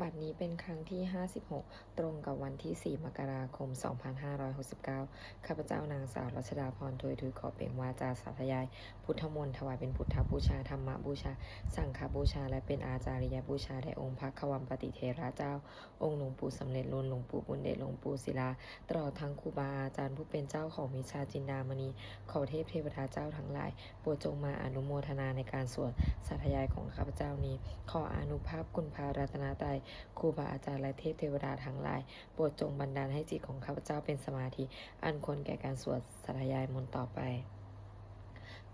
บัดนี้เป็นครั้งที่ 56 ตรงกับวันที่ 4 มกราคม 2569 ข้าพเจ้านางสาวรัชดาพรถวยทุยขอเปล่งวาจาสาธยาย พุทธมนต์ถวายเป็นพุทธบูชา ธรรมบูชา สังฆบูชา และเป็นอาจาริยบูชาแด่องค์พระขวัมปฏิเทระเจ้า องค์หลวงปู่สำเร็จลุนหลวงปู่บุญเดชหลวงปู่ศิลา ตลอดทั้งครูบาอาจารย์ผู้เป็นเจ้าของมิชาจินดามณี ขอเทพเทวดาเจ้าทั้งหลายโปรดจงมาอนุโมทนาในการสวดสาธยายของข้าพเจ้านี้ ขออนุภาพคุณพารัตนาไตรัยครูบาอาจารย์และเทพเทวดาทั้งหลายโปรดจงบันดาลให้จิตของข้าพเจ้าเป็นสมาธิ อันควรแก่การสวดสาธยายมนต์ต่อไป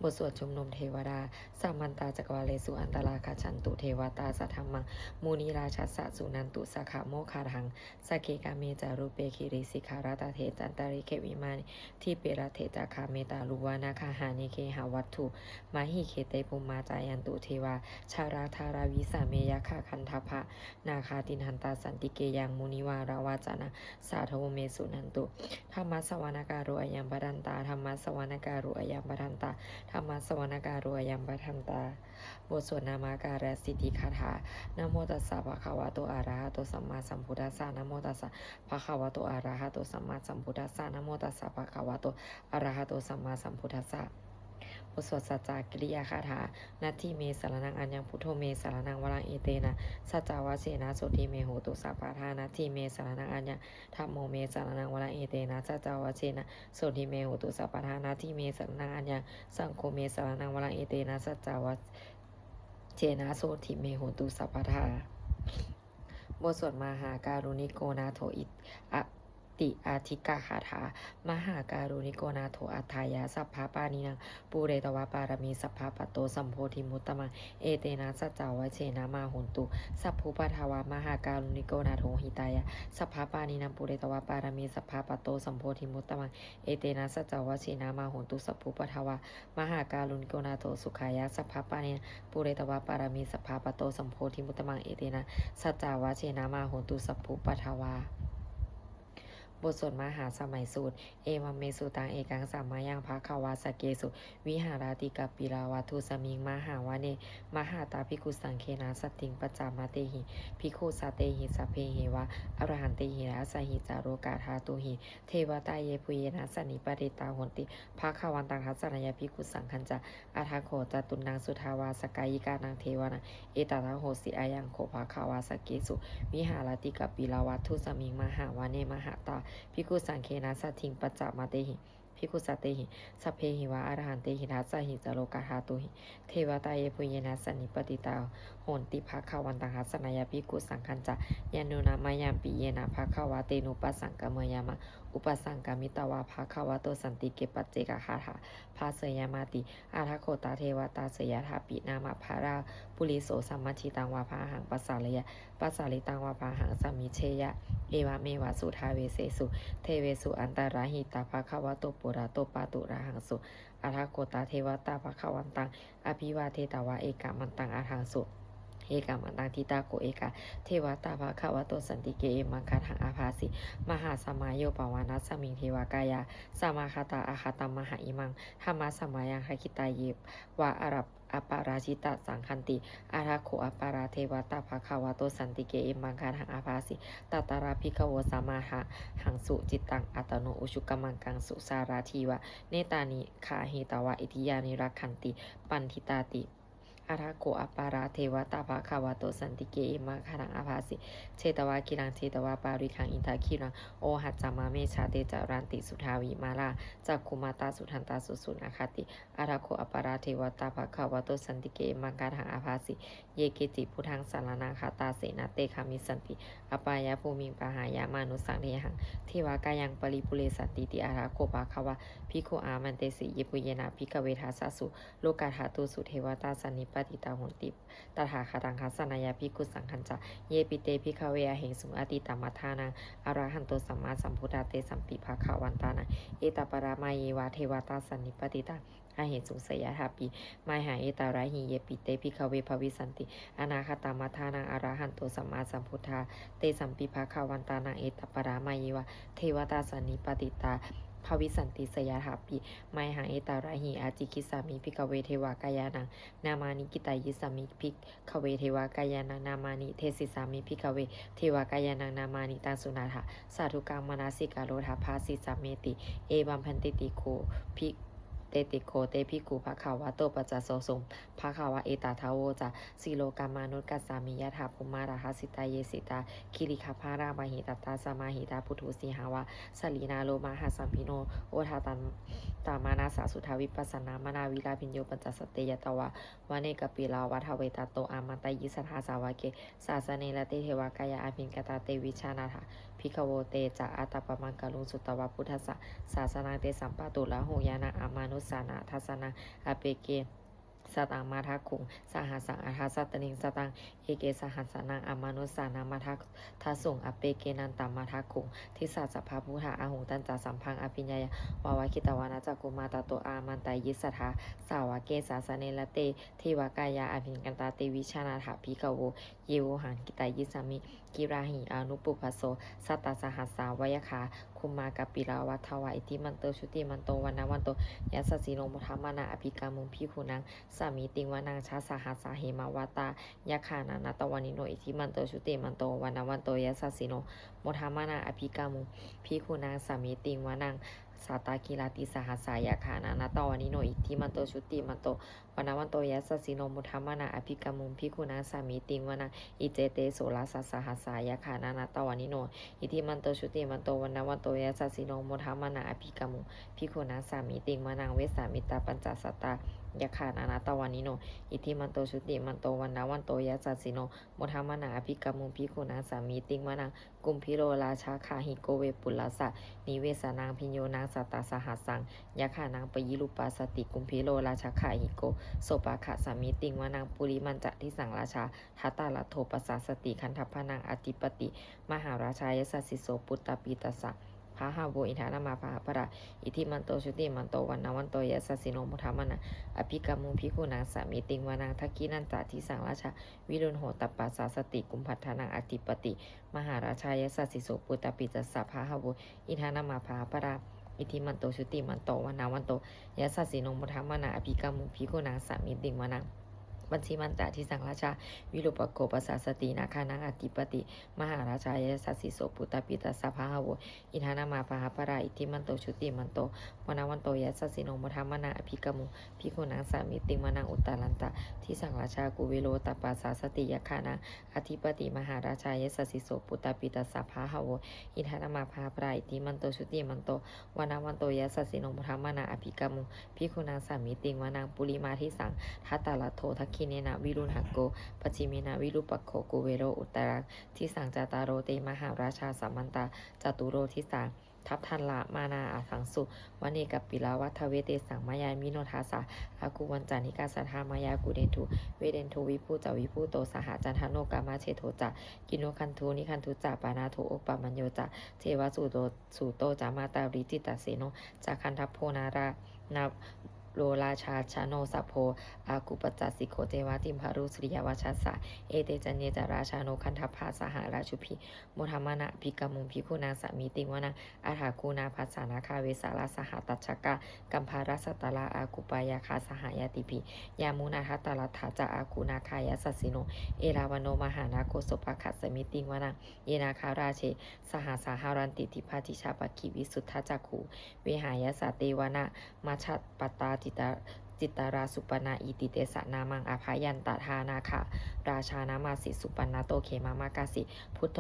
บทสวดชมนมเทวดาสัมมันตาจักรวาเลสุอันตราคาชันตุเทวตาสัทธรรมังมูนีราชัสสะสุนันตุสาขาโมคาทังสกเกกาเมจารุเปคิริสิขาราตาเทจันตาริเควิมานิที่เปรเทจาคาเมตาลุวานาคาหานิเคหาวัตถุมาหิเคเตปุมมาจายันตุเทวา ชาราธาราวิสาเมยคาคันทพะนาคาตินหันตาสันติเกยังมุนิวาราวาจานะสาธวเมสุนันตุธรรมสวานาการุอยัมปรันตาธรรมสวานาการุอยัมปรันตาธรรมสวนาการุอายัมปรันตา บทสวดนามาการะสิทธิคาถานโมตัสสะภะคะวะโตอะระหะโตสัมมาสัมพุทธัสสะนโมตัสสะภะคะวะโตอะระหะโตสัมมาสัมพุทธัสสะนโมตัสสะภะคะวะโตอะระหะโตสัมมาสัมพุทธัสสะ บทสวดสัจจากิริยาคาถานาทีเมสารนังอัญญังพุทโธเมสารนังวรังเอเตนะสัจจาวาเสนะโสติเมโหตุสัพพะทานาทีเมสารนังอัญญังธรรมโมเมสารนังวรังเอเตนะสัจจาวาเสนะโสติเมโหตุสัพพะทานาทีเมสารนังอัญญังสังโฆเมสารนังวรังเอเตนะสัจจาวาเจนะโสติเมโหตุสัพพะทาบทสวดมหาการุณิโกนาโทอิอะ ติอาทิกาคาถา มหาการุณิโกนาโทอัฏฐายาสัพพะปานินังปูเรตวะปารมีสัพพะปะโตสัมโพธิมุตตมังเอเตนะสัจจาวะเชนะมาหุนตุ สัพพุปทาวามหาการุณิโกนาโทหิตายะสัพพะปานินังปูเรตวะปารมีสัพพะปะโตสัมโพธิมุตตมังเอเตนะสัจจาวะเชนะมาหุนตุสัพพุปทาวามหาการุณิโกนาโทสุขายะสัพพะปานินังปูเรตวะปารมีสัพพะปะโตสัมโพธิมุตตมังเอเตนะสัจจาวะเชนะมาหุนตุสัพพุปทาวา ทสวดมหาสมัยสูตร เอมัมเมสุตังเอกังสัมมายังภะคะวาสเกสุ วิหาราติกาปิลาวัตุสมิงมหาวเน มหาตาภิกุสังเคนะสติงปจจามาเตหิภิกขุสาเตหิสัพเพหิวะอรหันเตหิราสหิจาโรกาธาตุหิ เทวตาเยปุเยนะสนิปติตาหนติภาคาวันตังคัสสนยภิกขุสังคัญจะอาทาโขจตุนังสุทาวาสกายิกานังเทวนังเอตตาโหสิอายังโขภาคาวาสเกสุ วิหาราติกาปิลาวัตุสมิงมหาวเนมหาตาพิกุสังเคนะสัทธิงปัจจามาเตหิพิกุสัตเตหิสัพเพหิวะอรหันเตหิทัสสหิจโลกาธาตุหิ เทวตาเยปุเยนะสนิปติตาโหนติภาคาวันตังหัสนายาพิกุสังคัญจะยานุนามายามปิเยนะภาคาวะเตนุปัสสังกเมยามะ อุปสังกามิตาวาภาคาวะโตสันติเกปัจเจกคาถาภาเสยามาติ อาทโคตาเทวตาเสยทาปินามะภาราปุริโสสัมมัชิตังวาภาหังปัสสาลยะปัสสาลิตังวาภาหังสามิเชยะ เอวะเมวะสุทาเวเสสุ เทเวสุอันตราหิตาภาคาวะโตปุระโตปาตุระหังสุอาทโคตาเทวตาภาคาวันตัง อภิวาเทตาวาเอกามันตังอาทังสุ เอกามันตังทิตาโกเอกาเทวตาภาคาวะโตสันติเกเอมังคาทังอาภาสิมหาสมายโยปวานัสสมิงเทวากายาสมาคาตาอาคาตมหาอิมังธรรมะสมายังคคิตาเยววาอารับอปาราชิตาสังคันติ อาราโคอปาราเทวตาภาคาวะโตสันติเกเอมังคาทังอาภาสิตัตตาราภิกขโวสมาหะหังสุจิตตังอัตโนอุชุกมังกังสุสาราทีวะ เนตานิคาเหตาวะอิทิยานิรักขันติ ปันทิตาติ อาราโกอปาราเทวตาภาคาวาโตสันติเกอิมาคารังอาภาสิเชตวากิรังเชตวาปาริคังอินทาคิรังโอหัจจามาเมชาเตจารันติสุทาวิมาลาจากคุมาตาสุทันตาสุสุนาคติอาราโกอปาราเทวตาภาคาวาโตสันติเกอิมาคารังอาภาสิเยเกจิพุทธังสารนาคาตาเสนาเตคามิสันติอปายาภูมิปหายามานุสังเรหัง เทวากายังปริปุเรสติติอาราโคภาคาวะพิโคอามันเตสิเยปุเยนาพิกเวทาสสุ โลกาธาตุสุเทวตาสันิปติตาหนติตถาคตังคัสสนายาพิกุสังคัญจะ เยปิเตพิคเวอเหงสุอติตามัทานังอรหันโตสัมมาสัมพุทธาเตสัมปิภาคาวันตานังเอตปรามาเยวาเทวตาสันนิปติตา อาเหสุสยาทาปีมาหาเอตาราหิเยปิเตพิคเวภวิสันติ อนาคตามัทานังอรหันโตสัมมาสัมพุทธา เตสัมปิภาคาวันตานังเอตปรามายวาเทวตาสนิปติตาภวิสันติสยถาปิไมหังเอตาราหิอาจิคิสามิพิกเวเทวากายานัง นามานิกิตายิสามิพิกเวเทวากายานัง นามานิเทสิสามิพิกเวเทวากายานัง นามานิตังสุนาถาสาธุกังมนาสิกาโลทาภาสิสามิติ เอบัมพันติติโคพิ เตติโคเตพิกูภะขาวะโตปัจจโสสมภะขาวะเอตาทาโวจะสิโลกามานุกัสสามิยะถาภุมาราหสิตาเยสิตาคิริคาภารามาหิตตาสมาหิตาพุทโธสีหาวะสลีนาโลมาหาสัมพิโนโอทาตันตามานาสาสุทาวิปัสสนามนาวิลาพิญโยปัญจสตเตยตวะวะเนกปิลาวัฏเวตาโตอามันตยิสัทธาสาวะเกสาสเนละเตเทวากายาอภินกตาเตวิชานาถา พิกโวเตจะอาตปมังกาลุงสุตวะพุทธสสะศาสนาเตสัมปาตุละหูยานาอามานุสานาทัสนาอเปเกสตังมาทักขุงสหัสสังอาทัสตนิงสตัง เอเกสหัสนังอามานุสานามาทักทัสุงอเปเกนันตัมาทักขุงทิสัสสภาพุทธาอาหุงตันจาสัมพังอภิญญาวาวาคิตวานาจักุมาตาโตอามันตายิสทธาสาวเกสาสเนละเตเทวกายาอภิญกันตาเตวิชานาถาพิกโวเยวหังกิตายิสามิกิราหิอนุปุพโสสัตตสหัสสาวยคาคุมากัปปิลาวัทวะอิติมันโตชุติมันโตวันนาวันโตยัสสสิโนมุทามานาอภิกามุพิคุนังสามีติงวานังชาสหัสสาเหมาวตายะคานานาตวันิโนอิติมันโตชุติมันโตวันนาวันโตยัสสสิโนมุทามานาอภิกามุพิคุนังสามีติงวานังสาตากิลาติสหัสสายาคานานาตวันิโนอิติมันโตชุติมันโตวันาวันโตยัสสสิโนมุทามานาอภิกามุมพิคุนังสามีติงวานังอิเจเตโสลาสัสหัสสายาขานานาตวานิโนอิทิมันโตชุติมันโตวันาวันโตยะสัสสิโนโมทามานาอภิกามุพิคุนาสามิติงมานังเวสามิตาปัญจสัตตา ยาขานานาตวานิโน อิทิมันโตชุติมันโตวันนาวันโตยะสัสสิโนโมทามานาภิกามุพิคุนาสามิติงมานังกุมพิโรราชาคาหิโกเวปุลาสะนิเวสานางพิโยนางสัตตาสหัสสังยาขานางปยิลุปาสติกุมพิโรราชาคาหิโกโสปาขะสามิติงวานางปุริมันจะที่สังราชาทัตตาลโทปัสสสติคันทัพพนังอธิปติ มหาราชายสัสสิโสปุตตปีตัสสะ พระหาโวอินทานามาภาปราอิทิมันโตชุติมันโตวันนาวันโตยสัสสิโนมุทามานะอภิกามุพิคุนางสามีติงวานางทักกีนันตาทิสังราชาวิรุณโหตปัสสาสติกุมพัฒนังอธิปติ มหาราชายสัสสิโสปุตตปีตัสสะพระหาโวอินทานามาภาปราอิทิมันโตชุติมันโตวันนาวันโตยสัสสิโนมุทามานะอภิกามุพิคุนางสามีติงวานาง บัญชีมันตาที่สังราชา วิรุปโกปัสสสตินาคานังอธิปติ มหาราชายสัสสิโสปุตตปิตัสสะหะโวอินทานามาปะหาปราอิทิมันโตชุติมันโตวนาวันโตยัสสิโนมุทามนาอภิกมุพิคุนังสามิติมานังอุตตาลันตะที่สังราชากุเวโลตปัสสสติยคานังอธิปติมหาราชายสัสสิโสปุตตปิตัสสะหะโวอินทานามาปะหาปราอิทิมันโตชุติมันโตวนาวันโตยัสสิโนมุทามนาอภิกมุพิคุนังสามิติมานังปุริมาทิสังทัตตาลโททักคิเนนะวิรุณหโกปัจจิเมนะวิรุปโคโกเวโรอุตรังที่สังจาตาโรเตมหาราชาสัมมันตาจตุโรทิสาทัพทันละมานาอาสังสุวันเนกับปิลาวัทเวเตสังมายามิโนทาสาอากุวันจานิกาสัทธามายากุเดนทุเวเดนทุวิภูจาวิภูโตสหจันทโนกามาเชโทจะกินโนคันทูนิคันทุจาปานาโทโอปามัญโยจะเทวสุโตสุโตจามาตาริจิตตเสโนจาคันทัพโพนารานา โลราชาชาโนสัพโพอากุปจจสิโคเทวาติมพารุสริยวัชสสะเอเตจันเยจาราชาโนคันทัพาสหราชุพิโมธรรมนะพิกมุงพิคุนาสมีติวนาอาถาคูนาภัสสานาคาเวสาราสหตัชกะกัมภารัสตตาลาอากุปายาคาสหายติพิยามุนาทัตตาลถาจาอาคูนาคายาสัสสิโน เอราวโนมหานาโกสปะขัสมิติวนาเยนาคาราเช สหาสาหารันติทิพาติชาปกิวิสุทธาจักขูเวหายาสาเตวนามาชัดปตาจิตาจิตาราสุปนาอิติเตสะนามังอาภายันตทานาคะราชานามาสิสุปนาโตเขมามากาสิ พุทโธ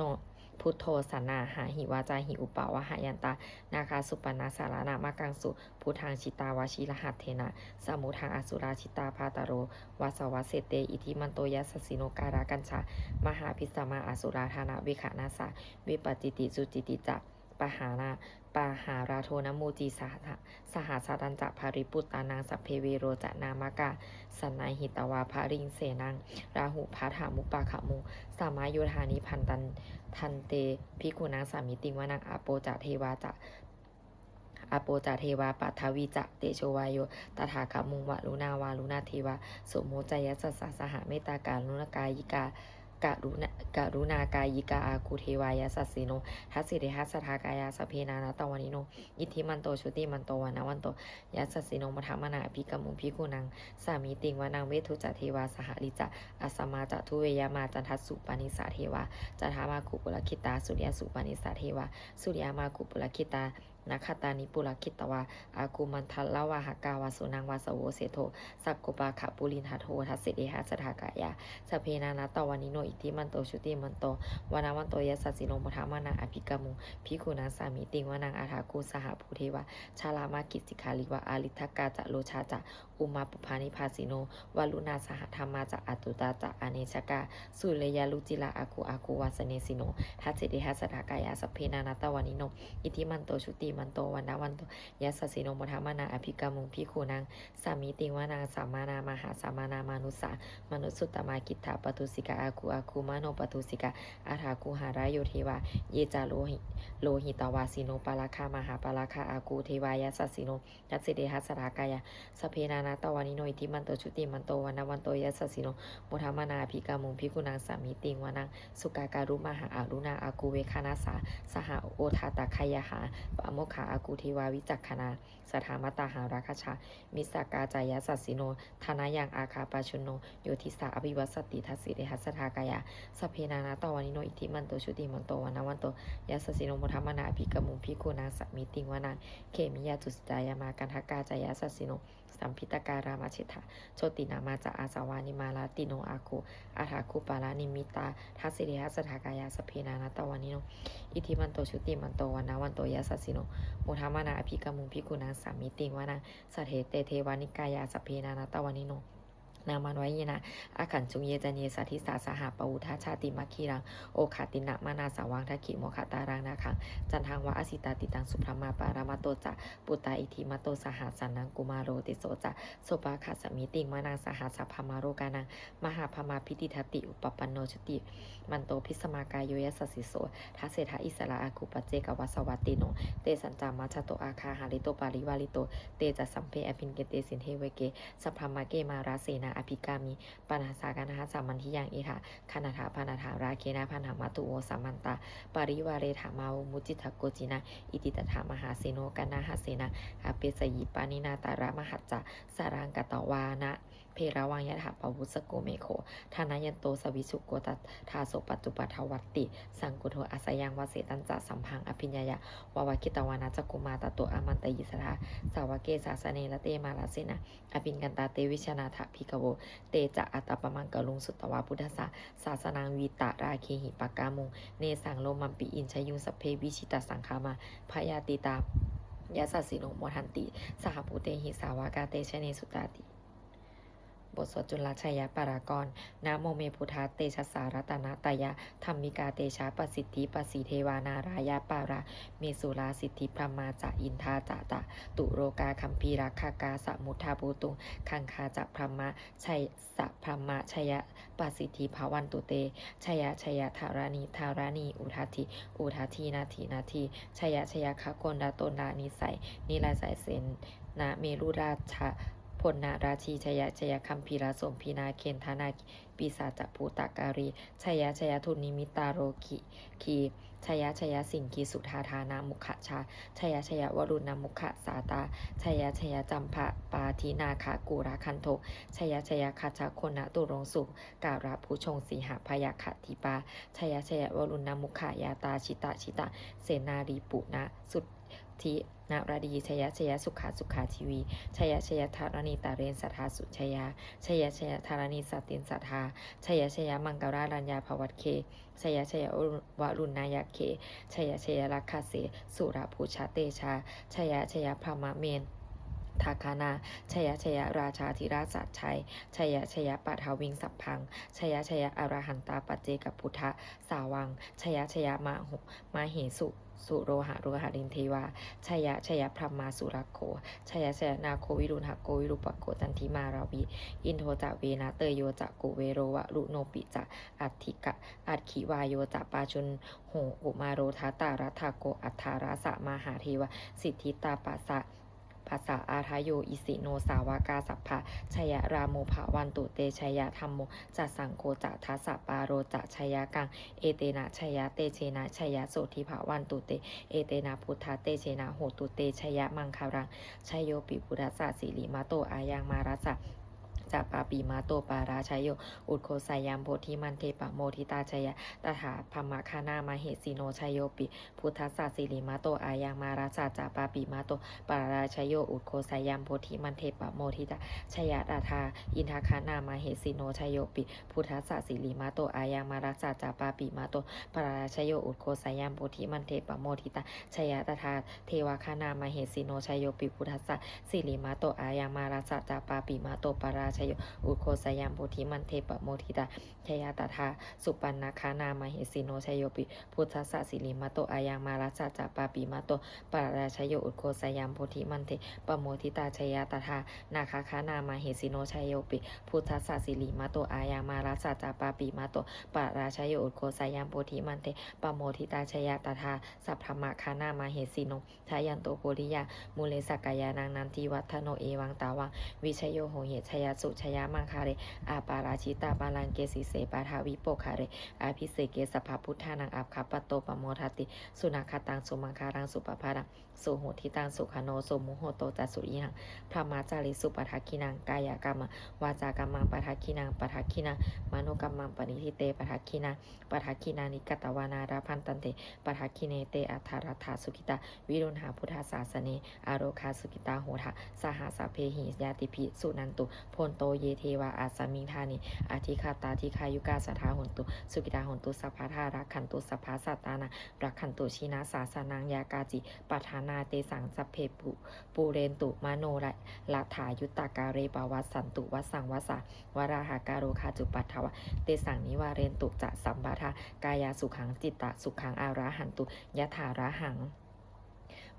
พุทโธสันนาหาหิวาจาหิอุปาวะหายันตา นาคาสุปนาสารนามากังสุพุทธังชิตาวาชิรหัตเทนะสมุทังอสุราชิตาพาตโรวาสวะเสเตอิทิมันโตยัสสสิโนการากัญชามหาพิสมาอสุราธานาวิขานาสาวิปจิติสุจิติจัก ปหานาปาหาราโทนโมจีสหะสหาสาดันจะภาริปุตตานางสัพเพเวโรจะนามากาสันนายหิตวาภาริงเสนัง ราหุพาถามุปปาขมุสามาโยธานิพันตันทันเตพิกุนางสามิติวานังอาโปจะเทวาจะอาโปจาเทวาปัทวีจะเตโชวายโย ตถาคามุงวะลุนาวาลุนาเทวา สมโมจยัสสะสหเมตตาการลุนกายิกา กะรุณกะรุณากายิกาอาคูเทวายาสัสสิโนทัสสิเดหัสสทากายาสเพนานาตวานิโนอิทธิมันโตชุติมันโตวานาวันโตยัสสสิโนมทมนาภิกมุพิกุนังสามีติงวานังเวทุจเทวาสหลิจะอัสมาจะทุเวยามาจันทัสสุปานิสาเทวาจันทามาคุปุลคิตาสุริยสุปานิสาเทวาสุริยามาคุปุลคิตา นาคตานิปุลคิตวาอากุมันทัลละวาหากาวาสุนังวาสโวเสโทสักกุปาขะปุลินทัโททัสสิเดหัสทากายาสเพนานาตวานิโนอิทิมันโตชุติมันโตวานาวันโตยัสสสิโนมุทามานาอภิกรรมุพิกุนังสามีติงวานังอาถากุสหภูเทวาชาลามากิสิกาลิวะอาลิทกาจะโลชาจะอุมาปุพานิพาสิโนวาลุนาสหธรรมาจะอัตุตาจะอเนชกาสุเลยาลุจิลาอากูอากูวาสเนสิโนทัจิเดหัสถากายาสเพนานาตวานิโนอิทิมันโตชุติมันโตวันนาวันโตยัสสสิโนมทามานาอภิกรรมุงพิคูนังสามีติงวานางสามานามหาสามานามานุสามนุสสุตตมากิตถาปตุสิกาอาคูอาคูมาโนปตุสิกาอาถาคูหารายโยเทวาเยจาโลหิโลหิตวาสิโนปาราคามหาปาราคาอากูเทวายัสสสิโนยัสสิเดหัสถากายาสเพนานาตวานิโนอิทิมันโตชุติมันโตวันนาวันโตยัสสสิโนโมทามานาอภิกามุงพิกุนังสามีติงวานังสุกาการุมหาอารุณาอากูเวคานาสาสหโอทาตาคายหาปะโมขาอากูเทวาวิจักขณาสถามตาหาราคชา มิสากาจายสัสสิโนธนายังอาคาปาชุนโนโยธิสาอภิวัสติทัสสิเดหัสทากายาสเพนานาตวานิโนอิทิมันโตชุติมันโตวันาวันโตยัสสสิโนโมทามานาภิกมุงพิกุนาสมิติงวานา เขมิยาจุสจายามากันทกาจายสัสสิโน สัมพิตการามาชิตาโชตินามาจะอาสาวานิมาลาติโนอาคุอาถาคุปาลานิมิตาทัสสิริหัสถากายาสเพนานาตวานิโน อิทิมันโตชุติมันโตวันนาวันโตยาสสสิโนมุทามานาอภิกามุงพิกุนางสามิติวานาสัทเทเตเทวานิกายาสเพนานาตวานิโน นามันไว้ยนะอาขันจุงเยจันเยสัทธิสาสหปวุทาชาติมัคคีรัง โอคาตินะมานาสาวังทักขิโมคาตารังนาคัง จันทังวะอสิตาติตังสุพรมาปารามาโตจะปุตตาอิทิมาโตสหัสสันนังกุมารโรติโสจะโสปาคาสมิติงมานังสหัสสพามาโรกานัง มหาพมาพิติทติอุปปันโนชติ มันโตพิสมากายโยยสสสิโสทัสเศธาอิสระอาคุปเจกวัสวัติโน เตสัญจามาชโตอาคาหาริโตปาริวาลิโต เตจะสัมเพอภินเกเตสินเทเวเกสัพพมาเกมาราเสนาอภิกามิปนาสากานาสามันทิยังเอถาคณถาพานาถาราเคนาพันามาตุโอสามันตาปริวาเรถามาวมุจิตโกจินาอิติตถามหาเสโนกานาหาเสนาอาเปสยิปานินาตาระมหัจจะสารังกตวานะเพราวังยะถาปวุสโกเมโคทานายันโตสวิสุโกตัทาโสปัจจุปัทวัตติ สังกุโทอาสยังวเสตันจะสัมพังอภิญญายะวาวาคิตวานาจกุมาตโตอามันตยิสทาสาวเกสาสเนละเตมาลาเสนาอภินกันตาเตวิชนาถพิกวเตจะอัตปมังกลุงสุตตวาพุทธศาศาสนางวีตาราเคหิปากามุง เนสังโลมัมปิอินชยุงสเพวิชิตาสังคามาพยาติตายาสัสสิโนโมทันติ สหภูเตหิสาวากาเตชเนสุตาติ บทสวดจุลชัยปารากรนะโมเมพุทธาเตชะสารตนาตายะธรรมิกาเตชะประสิทธิประสีเทวานารายาปาราเมสุราสิทธิพรมาจะอินทาจะตะ ตุโรกาคัมพีราคากาสมุทาภูตุงคังคาจะพรมะชัยสะพรมะชัยะปสิทธิภาวันตุเตชัยะชยะธารานีธารานีอุทาทิอุทาทีนาทีนาทีชัยะชยะคากนดาตนดานิสัยนิลาสายเสนนะเมรุราช พลนาราชีชยะชยคัมพีราสมพีนาเคนธานาปีศาจภูตาการีชยะชยทุนิมิตาโรกิคีชยะชยสิงคีสุธาธานามุขะชาชยะชยะวรุณมุขะสาตาชยะชยะจัมภะปาทินาคากูราคันโทชยะชยะคาชาคนะตุรงสุการาผู้ชงสีหาพยาคติปาชยะชยะวรุณมุขะยาตาชิตาชิตาเสนารีปุนะสุท ธินาราดีชยชยสุขาสุขาทีวีชยชยธารณีตาเรนสัทธาสุชยาชยชยธารณีสัตตินสัทธาชยชยมังกรารัญญาภวัตเคชยชยวรุณนายาเคชยชยลักขเสสุรภูชาเตชาชยชยพรมเมนทาคานาชยชยราชาธิราชสัตชัยชยชยปัทาวิงสัพพังชยชยอรหันตาปัจเจกพุทธสาวังชยชยมาหุมาเหสุ สุโรหะโรหะรินเทวาชยะชยะพรหมาสุรโคชยะชยนาโควิรุณหโกวิรุปโกจันทิมาราวีอินโทจะเวนะเตยโยจะกุเวโรวะรุโนปิจะอัตถิกะอัตขิวายโยจะปาชุนโหอุมาโรทาตารัฐาโกอัฏฐาราสะมาหาเทวะสิทธิตาปัสสะ ภาษาอาทายโยอิสิโนสาวากาสัพพะชยราโมภาวันตุเตชยธรรมโมจัสสังโคจะทัสสะปาโรจะชยกัง เอเตนะชยเตเชนะชยโสธิภาวันตุเต เอเตนะพุทธเตเชนะโหตุเตชยมังคารังชยโยปิปุรัสสะสิริมาโตอายังมารัสสะ จะปาปีมาโตปาราชยโย อุดโคสายามโพธิมันเทปะโมทิตาชยะตถาพมคานามาเหสีโนชยโยปิ พุทธสสสิริมาโตอายังมาราสาจาปาปีมาโตปาราชยโย อุดโคสายามโพธิมันเทปะโมทิตาชยะตถาอินทคานามาเหสีโนชยโยปิ พุทธสสสิริมาโตอายังมาราสาจาปาปีมาโตปาราชยโย อุดโคสายามโพธิมันเทปะโมทิตาชยะตถาเทวคานามาเหสีโนชยโยปิ พุทธสสสิริมาโตอายังมาราสาจาปาปีมาโตปาราชยโยอุโคสยามโพธิมันเทปะโมทิตาชยาตถาสุปันนาคานามาเหสิโนชยโยปิพุทธสสะสิริมาโตอายังมารัสสะจาปาปีมาโตปาราชยโยอุโคสยามโพธิมันเทปะโมทิตาชยาตถานาคาคานามาเหสิโนชยโยปิพุทธสสะสิริมาโตอายังมารัสสะจาปาปีมาโตปาราชยโยอุโคสยามโพธิมันเทปะโมทิตาชยาตถาสัพพมะคานามาเหสิโนทายันโตโพธิยามูเลสกกายานังนันทิวัฒโนเอวังตาวังวิชโยโหเหชยาสุชยามังคาเรอาปาราชิตาบาลังเกสิเสปาทาวิโปคาเรอาภิเศกเกสภาพุทธานังอับคัปปโตปโมทติ สุนัคตังสุมังคารังสุปภารังสุโหทิตังสุขโนสุมุโหโตจัสสุริหังพระมาจาริสุปทักขินังกายกรรมวาจากรรมังปทักขินังปทักขินังมโนกรรมังปณิทิเตปทักขินังปทักขินานิกตวานาราพันตันเตปทักขิเนเตอัทารัฐาสุขิตาวิรุณหาพุทธศาสเนอารคาสุกิตาโหทะสหสพเพหิยาติภิสุนันตุพลโตเยเทวาอาสมิงธานิอาทิคาตาทิคายุกาสทาหุนตุ สุกิตาหุนตุสัพพะทารักขันตุสัพพสัตตานารักขันตุชินาสาสนังยากาจิปัฏานาเตสังสัพเพปุปูเรนตุมโนระลัฐายุตตาการเรปวัสสันตุวัสสังวัสาวราหาการโรคาจุปัทถวะเตสังนิวาเรนตุจะสัมปทากายาสุขังจิตตะสุขังอาราหันตุยะถาระหัง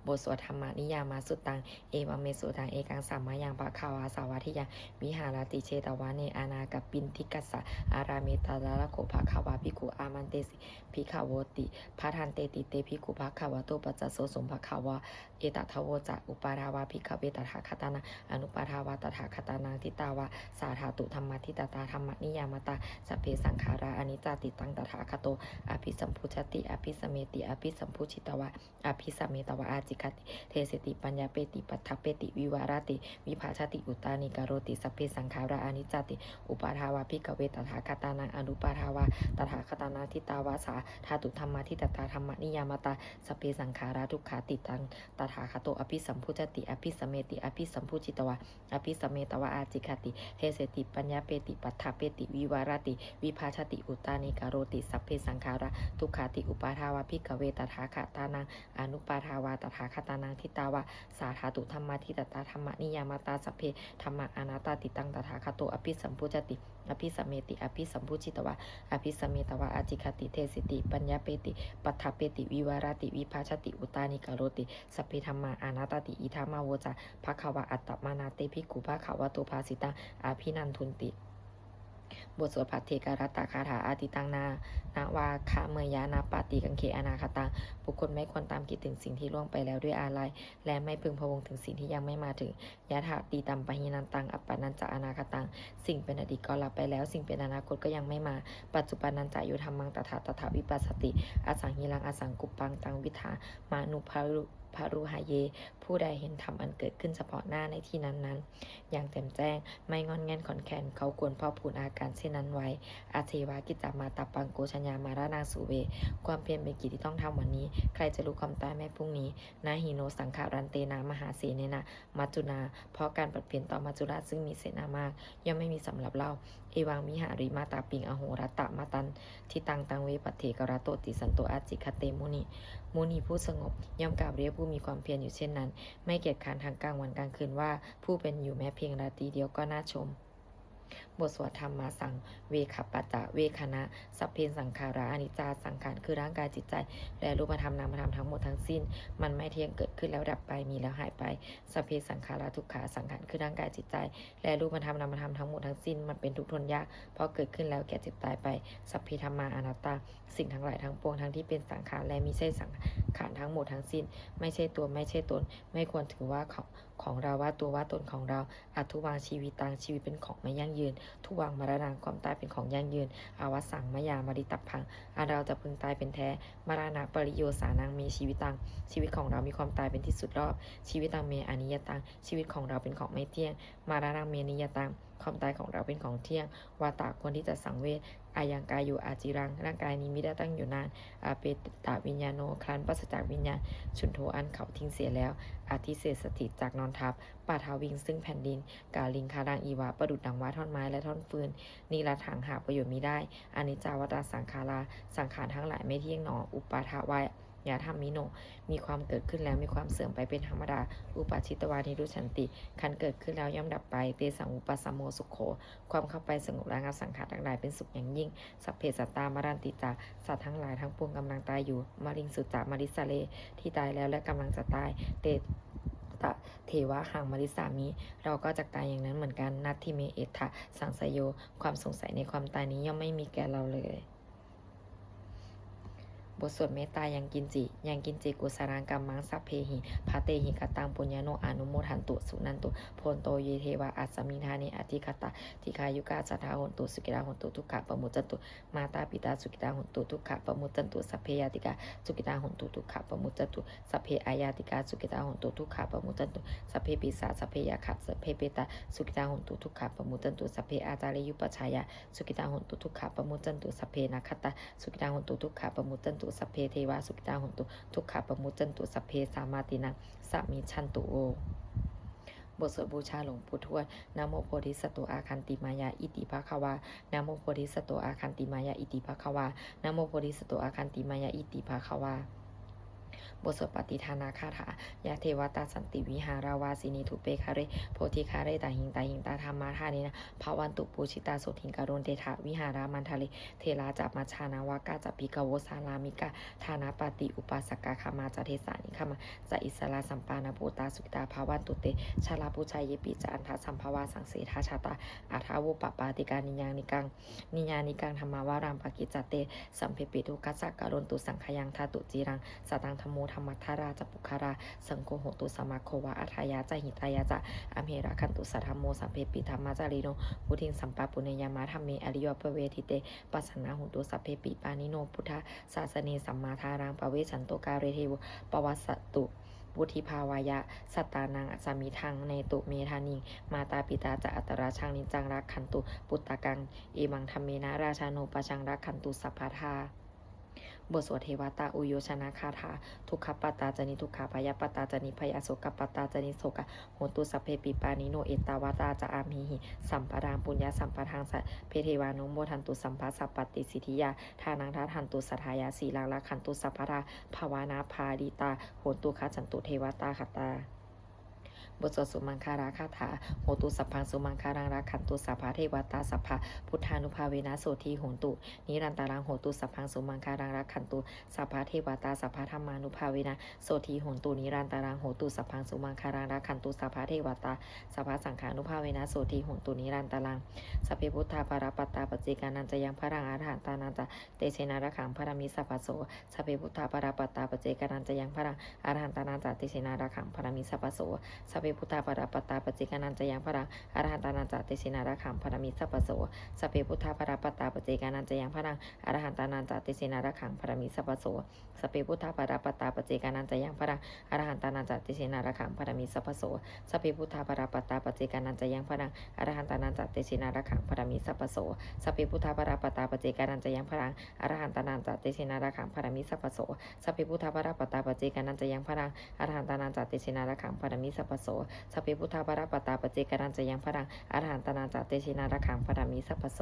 บทสวดธรรมนิยามาสุตัง เอวเมสุตัง เอกังสัมมายังปะคาวาสาวัทิยังวิหารติเชตวาเนอานากับปินทิกัสสะอาราเมตาลาละโกภะคาวาภิกุอามันเตสิภิขาวติพระทันเตติเตภิกุภะคาวะโตปัจจโสสมภะคาวาเอตัทาวจะอุปาทาวาภิกขเวตถาคตานังอนุปาทาวาตถาคตานังทิตาวาสาธาตุธรรมทิตตาธรรมนิยามตาสเพสังขาราอนิจจติตังตถาคโตอภิสัมพุชติอภิสเมติอภิสัมพุชิตวะอภิสเมตวะอาจิกติ เทสติปัญญาเปติปัฏฐเปติ วิวารติ วิภาชติอุตานิการโรติสัพเพสังขาราอนิจจติ อุปาทาวาภิกเวตถาคตานังอนุปาทาวาตถาคตานาทิตาวาสาธาตุธรรมาทิตตาธรรมนิยามตาสัพเพสังขาราทุกขาติตังตถาคโตอภิสัมพุจติ อภิสเมติ อภิสัมพุจิตวะอภิสเมตวะอาจิคติ เทเสติปัญญาเปติปัฏฐเปติ วิวารติ วิภาชติอุตานิการโรติสัพเพสังขาราทุกขาติอุปาทาวาภิกเวตถาคตานังอนุปาทาวาตถาคตานังทิตาวาสาธาตุธรรมาทิตตาธรรมนิยามตาสัพเพธรรมะอนาตาติตังตถาคโตอภิสัมพุจติอภิสมเมติ อภิสัมพุจิตวะ อภิสมเมตวะอาจิคติเทสิติ ปัญญาเปติ ปัฏฐเปติ วิวารติ วิภาชติ อุตานิกโรติ สัพเพธรรมาอนาตติ อิทามาโวจาภะคะวะอัตตมานาเตภิกุภะคะวะโตภาสิตังอภินันทุนติ บทสวดพัทเทการตตาคาถาอาติตังนา นาวาคาเมยานาปาติกังเคอนาคาตังบุคคลไม่ควรตามคิดถึงสิ่งที่ล่วงไปแล้วด้วยอาลัย และไม่พึงพะวงถึงสิ่งที่ยังไม่มาถึงยะถาตีตัมปะหินันตัง อัปปานันจะอนาคาตัง สิ่งเป็นอดีตก็ลับไปแล้ว สิ่งเป็นอนาคตก็ยังไม่มา ปัจจุบันนันจะยุธรรมังตถาตถาวิปัสสติ อสังหิรังอสังกุปปังตังวิธามานุภารุภารุหาเย ผู้ใดเห็นธรรมอันเกิดขึ้นเฉพาะหน้าในที่นั้นๆ อย่างแจ่มแจ้งไม่งอนแงนขอนแคนเขาควรพ่อพูนอาการเช่นนั้นไว้ อาเทวากิจามาตาปังโกชัญญามารานาสุเว ความเพียรเป็นกิจที่ต้องทำวันนี้ ใครจะรู้ความตายแม่พรุ่งนี้นาหิโนสังขารันเตนามหาเสเนนะมัจจุนา เพราะการปรับเปลี่ยนต่อมัจจุราชซึ่งมีเสนามาก ย่อมไม่มีสำหรับเราเอวังมิหาริมาตาปิงอโหรัตตะมาตันทิตังตังเวปเถกระโตติสันโตอาจิคเตมุนิมุนีผู้สงบ ย่อมกล่าวเรียกผู้มีความเพียรอยู่เช่นนั้น ไม่เกียจค้านทางกลางวันกลางคืนว่า ผู้เป็นอยู่แม้เพียงราตรีเดียวก็น่าชม บทสวดธรรมมาสังเวขัปปัจจะเวคณะสัพเพสังขาราอนิจจาสังขารคือร่างกายจิตใจ และรูปธรรมนามธรรมทั้งหมดทั้งสิ้น มันไม่เที่ยงเกิดขึ้นแล้วดับไปมีแล้วหายไปสัพเพสังขาราทุกขาสังขารคือร่างกายจิตใจ และรูปธรรมนามธรรมทั้งหมดทั้งสิ้นมันเป็นทุกทนยากเพราะเกิดขึ้นแล้วแก่เจ็บตายไปสัพเพธรรมาอนัตตา สิ่งทั้งหลายทั้งปวงทั้งที่เป็นสังขารและมิใช่สังขารทั้งหมดทั้งสิ้น ไม่ใช่ตัวไม่ใช่ตน ไม่ควรถือว่าของของเราว่าตัวว่าตนของเราอัตุวางชีวิตตังชีวิตเป็นของไม่ยั่งยืนทุวังมรณะความตายเป็นของยั่งยืน อาวสังมยามาริตับพังอันเราจะพึงตายเป็นแท้ มรณะปริโยสานังมีชีวิตตัง ชีวิตของเรามีความตายเป็นที่สุดรอบ ชีวิตตังเมอนิยตัง ชีวิตของเราเป็นของไม่เที่ยง มรณะเมนิยตัง ความตายของเราเป็นของเที่ยง วาตาควรที่จะสังเวช อายังกายอยู่อาจิรัง ร่างกายนี้ไม่ได้ตั้งอยู่นานอาเปตตาวิญญาโนคลันปัสจากวิญญาณ ชุนโทอันเขาทิ้งเสียแล้ว อาทิเศษสถิตจากนอนทับป่าทาวิงซึ่งแผ่นดิน กาลิงคาดังอีวาประดุดดังว่าท่อนไม้และท่อนฟืนนีละถังหาประโยชน์มิได้อานิจจาวตาสังขาราสังขารทั้งหลายไม่เที่ยงหนออุปาทาวาย ยาธรรมมิโน มีความเกิดขึ้นแล้วมีความเสื่อมไปเป็นธรรมดา อุปาชิตวานิรุชันติ คันเกิดขึ้นแล้วย่อมดับไป เตสังอุปสมโมสุขโข ความเข้าไปสงบระงับสังขารทั้งหลายเป็นสุขอย่างยิ่ง สัพเพสัตตามารันติจาสัตว์ทั้งหลายทั้งปวงกำลังตายอยู่มาริงสุจามาริสาเล ที่ตายแล้วและกำลังจะตาย เตตะเทวะหังมาริสามิ เราก็จะตายอย่างนั้นเหมือนกัน นัตทิเมเอทะสังสยโย ความสงสัยในความตายนี้ย่อมไม่มีแก่เราเลย บทสวดเมตตายังกินจิ ยังกินจิกุสรางกัมมังสัพเพหิพาเตหิกตังปุญญาโนอนุโมทันตุสุนันตุโพนโตเยเทวะอัสมิทานิอธิคตาทิคายุกาสัทธาหนตุสุกิราหนตุทุกขะปมุจจตุมาตาปิตาสุกิตาหนตุทุกขะปมุจจนตุสัพเพยาติกาสุกิตาหนตุทุกขะปมุจจตุสัพเพอายาติกาสุกิตาหนตุทุกขะปมุจจนตุสัพเพปิสาสัพเพยาขะสัพเพเปตาสุกิตาหนตุทุกขะปมุจจนตุสัพเพอาจาริยุปชายาสุกิตาหนตุทุกขะปมุจจตุสัพเพนาคตาสุกิตาหนตุทุกขะปมุจจันตุสัพเพเทวาสุกิตาหนตุทุกขะปะมุจจันตุสัพเพสามาตินังสามีชันตุโอบทสวดบูชาหลวงปู่ทวดนโมโพธิสัตว์อาคันติมายาอิติภะคะวานโมโพธิสัตว์อาคันติมายาอิติภะคะวานโมโพธิสัตว์อาคันติมายาอิติภะคะวา บทสวดปฏิทานาคาถายาเทวตาสันติวิหาราวาสินีทุเปคาเรโพธิคาเรตาหิงตาหิงตาธรรมาธานินะภาวันตุปูชิตาโสทิงการุณเตถาวิหารามันทะเลเทลาจับมาชานาวากาจับปิกโวสาลามิกาธานาปาติอุปาสกาคามาจเทสานิคามาจะอิสลาสัมปานาปูตาสุกตาภาวันตุเตชาลาปุชัยเยปิจาอันทสัมภาวาสังเสทาชาตาอาทาวุปปาติการนิยังนิกังนิยานิกังธรรมาวารามปกิจเตสัมเพปิทุกัสสะการุณตุสังขยังทาตุจีรังสตังธมโมธรรมัทธาราจปุคารา สังโฆโหตุสมาโควะอัทายาจหิตายาจะอเมราคันตุสัทธรรมโมสัมเพปิธรรมาจาริโนพุทิงสัมปะปุเนยามาธรรมเมอริยปเวทิเตปัสสนาหุตุสัพเพปิปานิโนพุทธศาสเนสัมมาทารังปเวสันโตกาเรเทวปวัสสตุวุธิภาวายะ สัตตานังอสามิทังในตุเมธานิง มาตาปิตาจะอัตราชังนิจังรักขันตุ ปุตตะกัง เอมังธรรมเมนะราชาโนปชังรักขันตุสัพพทา บทสวดเทวตาอุโยชนะคาถาทุกขปตตาจนิทุกขาพยาปตาจนิพยาโสกปตาจนิโสกโหตุสัพเพปิปานิโนเอตาวตาจะอามีหิสัมปรางปุญญาสัมปทางสัเพเทวานุโมทันตุสัมภัสัปติสิทธิยาทานังทัทันตุสัทายาสีลังละขันตุสัพพทาภาวนาภาดิตาโหตุคาจันตุเทวตาคตา บทสวดสุมังคาราคาถาโหตุสัพพังสุมังคารังรักขันตุสัพพะเทวตาสัพพะพุทธานุภาเวนะโสทีโหนตุนิรันตารังโหตุสัพพังสุมังคารังรักขันตุสัพพะเทวตาสัพพะธรรมานุภาเวนะโสทีโหนตุนิรันตารังโหตุสัพพังสุมังคารังรักขันตุสัพพะเทวตาสัพพะสังขานุภาเวนะโสทีโหนตุนิรันตารังสัพเพพุทธาปารปัตตาปจเจกานันจะยังพระรังอาหารตานันจะเตเชนาระขังพระมิสัพพะโสสัพเพพุทธาปารปัตตาปจเจกานันจะยังพระรังอาหารตานันจะเตเชนาระขังพระมิสัพพะโสสัพเพพุทธาปราปตาปจิกานันจะยังพระอรหันตานันจะเตชินาระขังพระมิสัพพโสสเพพุทธาปราปตาปจิกานันจะยังพระอรหันตานันจะเตชินาระขังพระมิสัพพโสสเพพุทธาปราปตาปจิกานันจะยังพระอรหันตานันจะเตชินาระขังพระมิสัพพโสสเพพุทธาปราปตาปจิกานันจะยังพระอรหันตานันจะเตชินาระขังพระมิสัพพโสสเพพุทธาปราปตาปจิกานันจะยังพระอรหันตานันจะเตชินาระขังพระมิสัพพโสสเพพุทธาปราปตาปจิกานันจะยังพระอรหันตานันจะเตชินาระขังพระมิสัพพโสสัพเพพุทธาปาราปตาปจิกานันจะยังพระดังอรหันตนาจาเตชินาระขังพระมิสัพพโส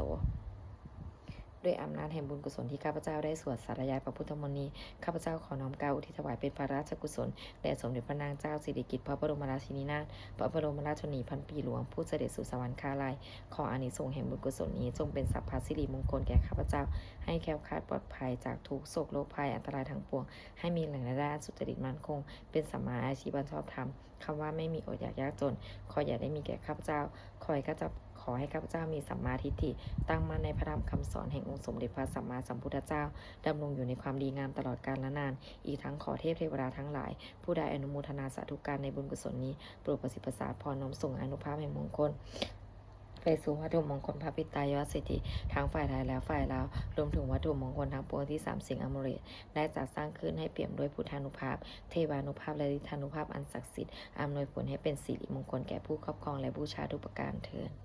ด้วยอำนาจแห่งบุญกุศลที่ข้าพเจ้าได้สวดสาธยายพระพุทธมนต์นี้ข้าพเจ้าขอน้อมเกล้าอุทิศถวายเป็นพระราชกุศลแด่สมเด็จพระนางเจ้าสิริกิติ์พระบรมราชินีนาถพระบรมราชชนีพันปีหลวงผู้เสด็จสู่สวรรคาลัยขออานิสงส์แห่งบุญกุศลนี้จงเป็นสัพพสิริมงคลแก่ข้าพเจ้า ให้แคล้วคลาดปลอดภัยจากทุกโศกโรคภัยอันตรายทั้งปวง ให้มีแหล่งรายได้สุจริตมั่นคง เป็นสัมมาอาชีพอันชอบธรรมคำว่าไม่มีอดอยากยากจน ขออย่าได้มีแก่ข้าพเจ้า ขอให้ข้าพเจ้า อให้ข้าพเจ้ามีสัมมาทิฏฐิตั้งมั่นในพระธรรมคำสอนแห่งองค์สมเด็จพระสัมมาสัมพุทธเจ้าดำรงอยู่ในความดีงามตลอดกาลและนาน อีกทั้งขอเทพเทวดาทั้งหลาย ผู้ใดอนุโมทนาสาธุการในบุญกุศลนี้โปรดประสิทธิ์ประสาทพรน้อมส่งอนุภาพแห่งมงคลไปสู่วัตถุมงคลพระปิตายอดสิทธิทั้งฝ่ายไทยและฝ่ายลาวรวมถึงวัตถุมงคลทั้งปวงที่สามสิ่งอมฤตได้จัดสร้างขึ้นให้เปี่ยมด้วยพุทธานุภาพ เทวานุภาพและฤทธานุภาพอันศักดิ์สิทธิ์อำนวยผลให้เป็นสิริมงคลแก่ผู้ครอบครองและบูชาทุกประการเถิด